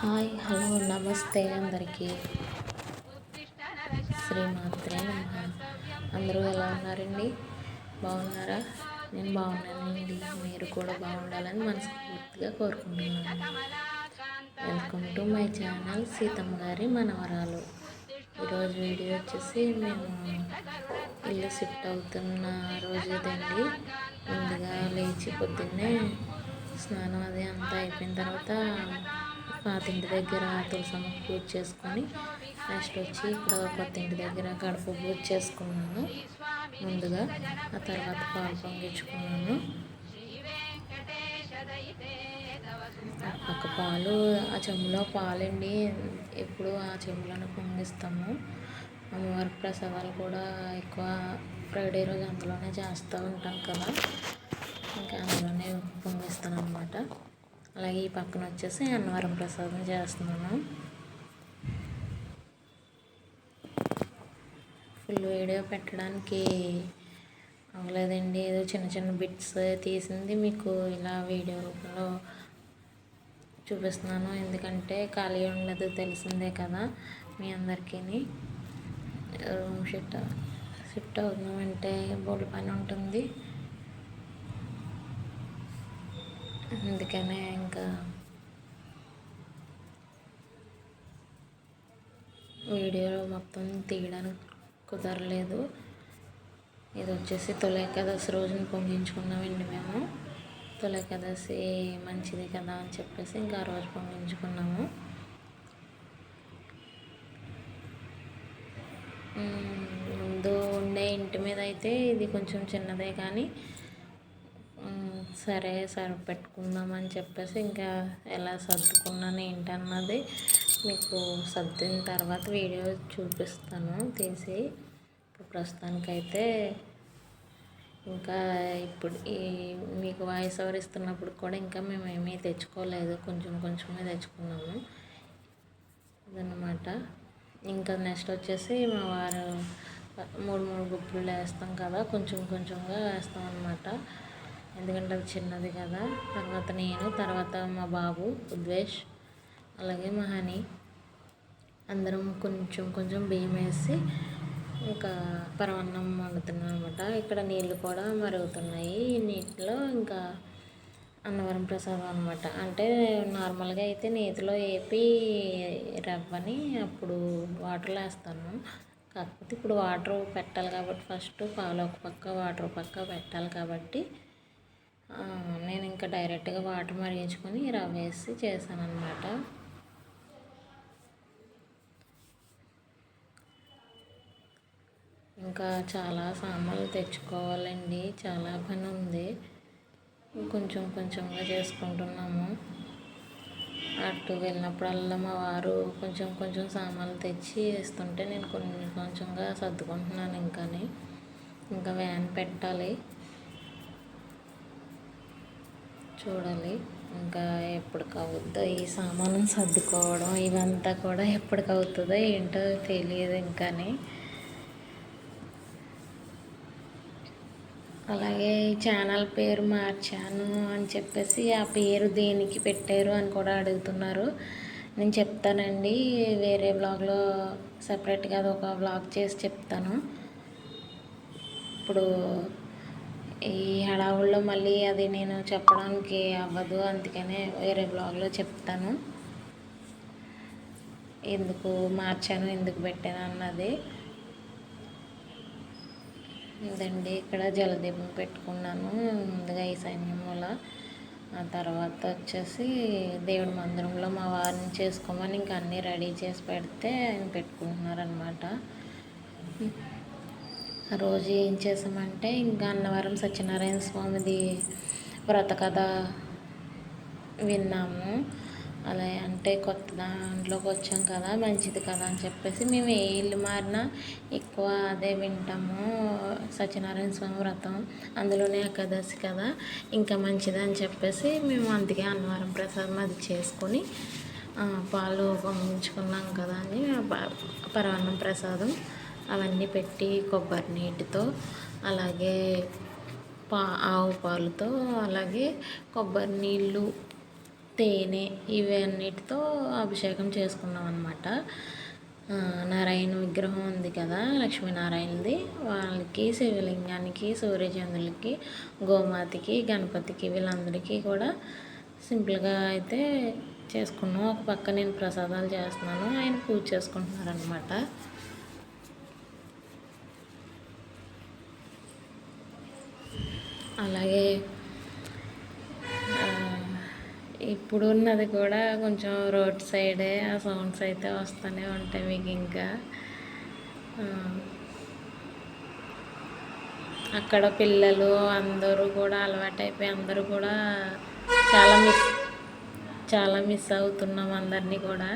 Hi hello నమస్తే అందరికీ. శ్రీమాత్రే అందరూ ఎలా ఉన్నారండి? బాగున్నారా? నేను బాగున్నానండి. మీరు కూడా బాగుండాలని మనస్ఫూర్తిగా కోరుకుంటున్నాను. Welcome to my channel Seethamma గారి మనవరాలు. ఈరోజు వీడియో వచ్చేసి మేము ఇల్లు షిఫ్ట్ అవుతున్న రోజు ఇదండి. ముందుగా లేచి పొద్దున్నే స్నానం అది అంతా అయిపోయిన తర్వాత పాత ఇంటి దగ్గర తులసమ్మ పూజ చేసుకొని నెక్స్ట్ వచ్చి ఇక్కడ కొత్త ఇంటి దగ్గర గడప పూజ చేసుకున్నాను ముందుగా. ఆ తర్వాత పాలు పొంగించుకున్నాను. ఒక పాలు ఆ చెంబులో పాలండి. ఎప్పుడు ఆ చెంబులోనే పొంగిస్తాము అమ్మవారి ప్రసాదాలు కూడా ఎక్కువ ఫ్రైడే రోజు అందులోనే చేస్తూ ఉంటాం కదా. ఇంకా అందులోనే అలాగే ఈ పక్కన వచ్చేసి అన్నవరం ప్రసాదం చేస్తున్నాను. ఫుల్ వీడియో పెట్టడానికి అవ్వలేదండి. ఏదో చిన్న చిన్న బిట్స్ తీసింది మీకు ఇలా వీడియో రూపంలో చూపిస్తున్నాను. ఎందుకంటే ఖాళీ ఉండదు తెలిసిందే కదా మీ అందరికీ రూమ్ షిఫ్ట్ షిఫ్ట్ అవుతున్నామంటే బోర్డు పని ఉంటుంది. అందుకనే ఇంకా వీడియోలో మొత్తం తీయడానికి కుదరలేదు. ఇది వచ్చేసి తొలి ఏకాదశి రోజున పొంగించుకున్నామండి మేము. తొలి ఏకాదశి మంచిది కదా అని చెప్పేసి ఇంకా ఆ రోజు పొంగించుకున్నాము. ముందు ఉండే ఇంటి మీద అయితే ఇది కొంచెం చిన్నదే కానీ సరే సరే పెట్టుకుందామని చెప్పేసి ఇంకా ఎలా సర్దుకున్నాను ఏంటన్నది మీకు సర్దిన తర్వాత వీడియో చూపిస్తాను తీసి. ఇప్పుడు ప్రస్తుతానికైతే ఇంకా ఇప్పుడు ఈ మీకు వాయిస్ ఓవర్ ఇస్తున్నప్పుడు కూడా ఇంకా మేము ఏమీ తెచ్చుకోలేదు. కొంచెం కొంచెమే తెచ్చుకున్నాము. అదనమాట ఇంకా నెక్స్ట్ వచ్చేసి మా వారు మూడు మూడు గుప్పులు వేస్తాం కదా కొంచెం కొంచెంగా వేస్తాం అనమాట ఎందుకంటే అది చిన్నది కదా. తర్వాత నేను తర్వాత మా బాబు ఉద్వేష్ అలాగే మా హనీ. అందరం కొంచెం కొంచెం బియ్యం వేసి ఇంకా పరవన్నం వండుతున్నాం అనమాట ఇక్కడ నీళ్ళు కూడా మరుగుతున్నాయి. ఈ నీటిలో ఇంకా అన్నవరం ప్రసాదం అనమాట అంటే నార్మల్గా అయితే నేతిలో వేపి రవ్వని అప్పుడు వాటర్లో వేస్తాను. కాకపోతే ఇప్పుడు వాటర్ పెట్టాలి కాబట్టి ఫస్ట్ పాలు ఒక పక్క వాటర్ పక్క పెట్టాలి కాబట్టి నేను ఇంకా డైరెక్ట్గా వాటర్ మరిగించుకొని రవ్వ వేసి చేశాను అనమాట ఇంకా చాలా సామాన్లు తెచ్చుకోవాలండి. చాలా పని ఉంది. కొంచెం కొంచెంగా చేసుకుంటున్నాము. అటు వెళ్ళినప్పుడల్లా మా వారు కొంచెం కొంచెం సామాన్లు తెచ్చి వేస్తుంటే నేను కొన్ని కొంచెంగా సర్దుకుంటున్నాను ఇంకాని. ఇంకా వ్యాన్ పెట్టాలి. చూడాలి. ఇంకా ఎప్పటికవుద్దో ఈ సామానం సర్దుకోవడం ఇవంతా కూడా ఎప్పటికవుతుందో ఏంటో తెలియదు ఇంకాని. అలాగే ఛానల్ పేరు మార్చాను అని చెప్పేసి ఆ పేరు దేనికి పెట్టారు అని కూడా అడుగుతున్నారు. నేను చెప్తానండి వేరే బ్లాగ్లో సపరేట్గా అది ఒక బ్లాగ్ చేసి చెప్తాను. ఇప్పుడు ఈ హడావుల్లో మళ్ళీ అది నేను చెప్పడానికి అవ్వదు అందుకనే వేరే బ్లాగ్లో చెప్తాను. ఎందుకు మార్చాను ఎందుకు పెట్టాను అన్నది. ఇదండి ఇక్కడ జలదీపం పెట్టుకున్నాను ముందుగా ఈ సైన్యముల ఆ తర్వాత వచ్చేసి దేవుడి మందిరంలో మా వారిని చేసుకోమని ఇంకా అన్నీ రెడీ చేసి పెడితే ఆయన పెట్టుకుంటున్నారనమాట ఆ రోజు ఏం చేసామంటే ఇంకా అన్నవరం సత్యనారాయణ స్వామిది వ్రత కథ విన్నాము. అలా అంటే కొత్త దాంట్లోకి వచ్చాం కదా మంచిది కదా అని చెప్పేసి మేము ఏ ఇల్లు మారినా ఎక్కువ అదే వింటాము. సత్యనారాయణ స్వామి వ్రతం అందులోనే ఏకాదశి కదా ఇంకా మంచిది అని చెప్పేసి మేము అందుకే అన్నవరం ప్రసాదం అది చేసుకొని పాలు పంపించుకున్నాం కదా అని పరవన్నం ప్రసాదం. అవన్నీ పెట్టి కొబ్బరి నీటితో అలాగే పా ఆవు పాలతో అలాగే కొబ్బరి నీళ్ళు తేనె ఇవన్నిటితో అభిషేకం చేసుకున్నాం అనమాట నారాయణ విగ్రహం ఉంది కదా లక్ష్మీనారాయణది. వాళ్ళకి శివలింగానికి సూర్యచంద్రులకి గోమాతకి గణపతికి వీళ్ళందరికీ కూడా సింపుల్గా అయితే చేసుకున్నాం. ఒక పక్క నేను ప్రసాదాలు చేస్తున్నాను ఆయన పూజ చేసుకుంటున్నారనమాట అలాగే ఇప్పుడు ఉన్నది కూడా కొంచెం రోడ్ సైడే ఆ సౌండ్స్ అయితే వస్తూనే ఉంటాయి మీకు ఇంకా. అక్కడ పిల్లలు అందరూ కూడా అలవాటైపోయి అందరూ కూడా చాలా మిస్ చాలా మిస్ అవుతున్నాం అందరినీ కూడా.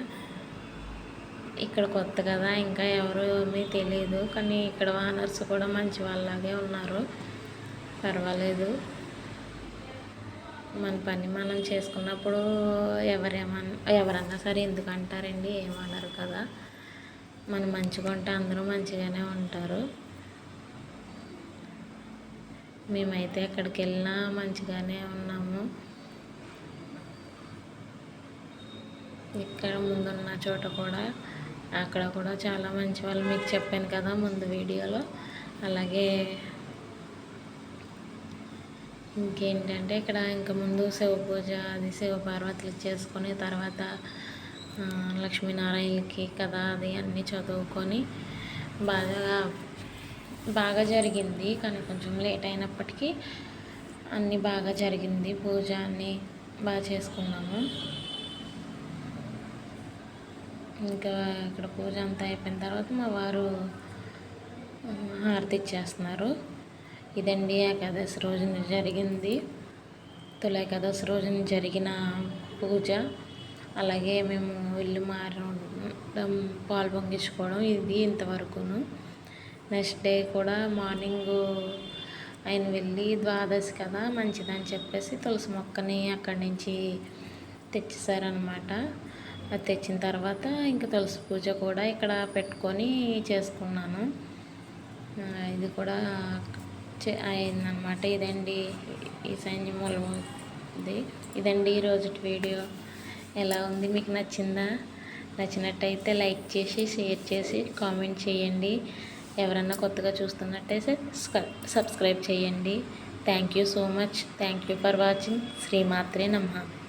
ఇక్కడ కొత్త కదా ఇంకా ఎవరు ఏమీ తెలియదు కానీ ఇక్కడ వానర్స్ కూడా మంచి వాళ్ళలాగే ఉన్నారు. పర్వాలేదు. మన పని మనం చేసుకున్నప్పుడు ఎవరేమన్నా ఎవరన్నా సరే ఎందుకు అంటారండి ఏమన్నారు కదా. మనం మంచిగా ఉంటే అందరూ మంచిగానే ఉంటారు. మేమైతే ఎక్కడికి వెళ్ళినా మంచిగానే ఉన్నాము. ఇక్కడ ముందున్న చోట కూడా అక్కడ కూడా చాలా మంచి వాళ్ళు మీకు చెప్పాను కదా ముందు వీడియోలో. అలాగే ఇంకేంటంటే ఇక్కడ ఇంకా ముందు శివ పూజ అది శివ పార్వతులు చేసుకొని తర్వాత లక్ష్మీనారాయణకి కథ అది అన్నీ చదువుకొని బాగా బాగా జరిగింది. కానీ కొంచెం లేట్ అయినప్పటికీ అన్నీ బాగా జరిగింది. పూజ అన్నీ బాగా చేసుకున్నాము. ఇంకా ఇక్కడ పూజ అంతా అయిపోయిన తర్వాత మా వారు హారతి ఇచ్చేస్తున్నారు. ఇదండి ఏకాదశి రోజున జరిగింది. తుల ఏకాదశి రోజున జరిగిన పూజ. అలాగే మేము ఇల్లు మారడం పాలు పొంగించుకోవడం ఇది ఇంతవరకును. నెక్స్ట్ డే కూడా మార్నింగ్ ఆయన వెళ్ళి ద్వాదశి కదా మంచిదని చెప్పేసి తులసి మొక్కని అక్కడి నుంచి తెచ్చేసారనమాట అది తెచ్చిన తర్వాత ఇంకా తులసి పూజ కూడా ఇక్కడ పెట్టుకొని చేసుకున్నాను. ఇది కూడా అయిందనమాట ఇదండి ఈ సైన్యం ఉంది ఇదండి ఈరోజు వీడియో. ఎలా ఉంది? మీకు నచ్చిందా? నచ్చినట్టయితే లైక్ చేసి షేర్ చేసి కామెంట్ చేయండి. ఎవరన్నా కొత్తగా చూస్తున్నట్టయితే సబ్స్క్రైబ్ చేయండి. Thank you so much. Thank you for watching. శ్రీమాత్రే నమ్మ